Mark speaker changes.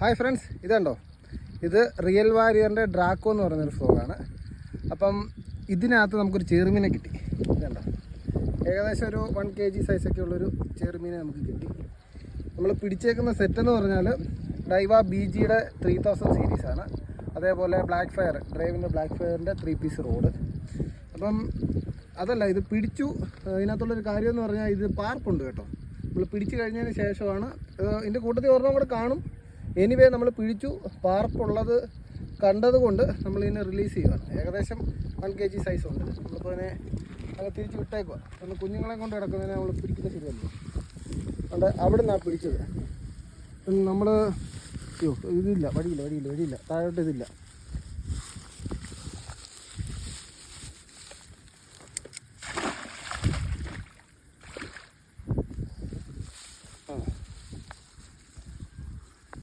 Speaker 1: Hi friends ഇതുണ്ടോ? ഇത് real വാരിയറിന്റെ Draco എന്ന് പറയുന്നൊരു ഫ്രോഗാണ് അപ്പം ഇതിനകത്ത് നമുക്കൊരു ചെറുമീനെ കിട്ടി. ഇതുണ്ടോ? ഏകദേശം ഒരു വൺ കെ ജി സൈസൊക്കെ ഉള്ളൊരു ചെറുമീനെ നമുക്ക് കിട്ടി. നമ്മൾ പിടിച്ചേക്കുന്ന സെറ്റ് എന്ന് പറഞ്ഞാൽ ഡൈവ ബി ജിയുടെ ത്രീ തൗസൻഡ് സീരീസാണ് അതേപോലെ ബ്ലാക്ക് ഫയർ ഡ്രൈവിന്റെ ബ്ലാക്ക് ഫയറിന്റെ ത്രീ പീസ് റോഡ് അപ്പം അതല്ല ഇത് പിടിച്ചു ഇതിനകത്തുള്ളൊരു കാര്യം എന്ന് പറഞ്ഞാൽ ഇത് പാർപ്പുണ്ട് കേട്ടോ. നമ്മൾ പിടിച്ചു കഴിഞ്ഞതിന് ശേഷമാണ് ഇതിന്റെ കൂട്ടത്തിൽ ഒരെണ്ണം കൂടെ കാണും. എനിവേ നമ്മൾ പിഴിച്ചു പാർപ്പുള്ളത് കണ്ടതുകൊണ്ട് നമ്മളിതിനെ റിലീസ് ചെയ്യുകയാണ് ഏകദേശം വൺ കെ ജി സൈസ് ഉണ്ട്. നമ്മളിപ്പോൾ അതിനെ അങ്ങ് തിരിച്ച് വിട്ടേക്കുക ഒന്ന് കുഞ്ഞുങ്ങളെ കൊണ്ട് കിടക്കുന്നതിനെ നമ്മൾ പിടിക്കുന്ന ശരിയല്ല. അതുകൊണ്ട് അവിടെ നിന്നാണ് പിടിച്ചത് നമ്മൾ അയ്യോ ഇതില്ല വഴിയില്ല വഴിയില്ല വഴിയില്ല. താഴോട്ട് ഇതില്ല. ആ.